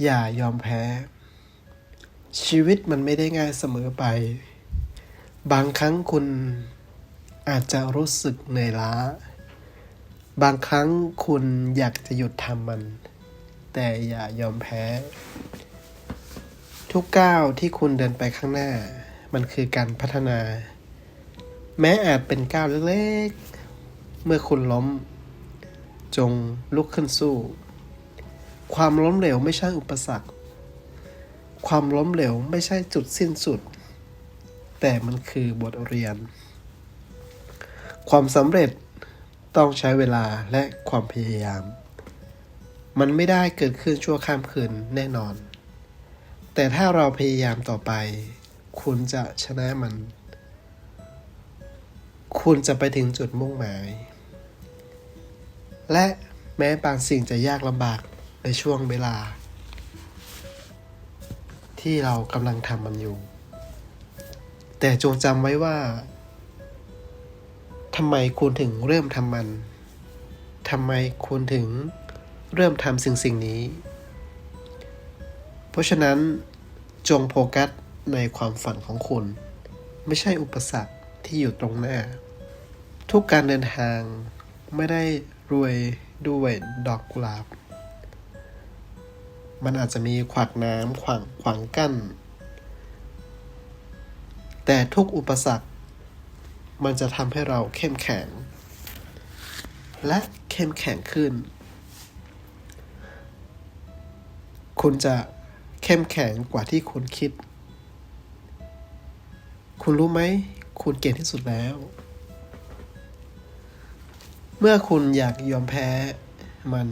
อย่ายอมแพ้ ชีวิตมันไม่ได้ง่ายเสมอไป บางครั้งคุณอาจจะรู้สึกเหนื่อยล้า บางครั้งคุณอยากจะหยุดทำมัน แต่อย่ายอมแพ้ ทุกก้าวที่คุณเดินไปข้างหน้า มันคือการพัฒนา แม้อาจเป็นก้าวเล็กๆ เมื่อคุณล้ม จงลุกขึ้นสู้ ความล้มเหลวไม่ใช่อุปสรรค ความล้มเหลวไม่ใช่จุดสิ้นสุด แต่มันคือบทเรียน ความสำเร็จต้องใช้เวลาและความพยายาม มันไม่ได้เกิดขึ้นชั่วข้ามคืนแน่นอน แต่ถ้าเราพยายามต่อไป คุณจะชนะมัน คุณจะไปถึงจุดมุ่งหมาย และแม้บางสิ่งจะยากลำบาก ในช่วงเวลา ที่เรากำลังทำมันอยู่ แต่จงจำไว้ว่าทำไมคุณถึงเริ่มทำมันทำไมคุณถึงเริ่มทำสิ่งสิ่งนี้ เพราะฉะนั้นจงโฟกัสในความฝันของคุณ ไม่ใช่อุปสรรคที่อยู่ตรงหน้า ทุกการเดินทางไม่ได้รวยด้วยดอกกุหลาบ มันอาจจะมีขวากน้ำขวางขวางกั้น แต่ทุกอุปสรรค มันจะทำให้เราเข้มแข็ง และเข้มแข็งขึ้น คุณจะเข้มแข็งกว่าที่คุณคิด คุณรู้ไหม คุณเก่งที่สุดแล้ว เมื่อคุณอยากยอมแพ้มัน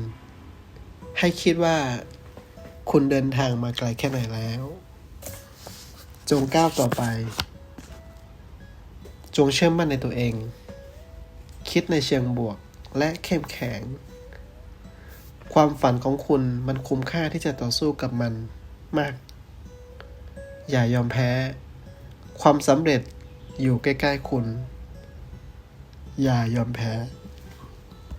ให้คิดว่า คุณเดินทางมาไกลแค่ไหนแล้ว จงก้าวต่อไป จงเชื่อมั่นในตัวเอง คิดในเชิงบวกและเข้มแข็ง ความฝันของคุณมันคุ้มค่าที่จะต่อสู้กับมันมาก อย่ายอมแพ้ ความสำเร็จอยู่ใกล้ ๆ คุณ อย่ายอมแพ้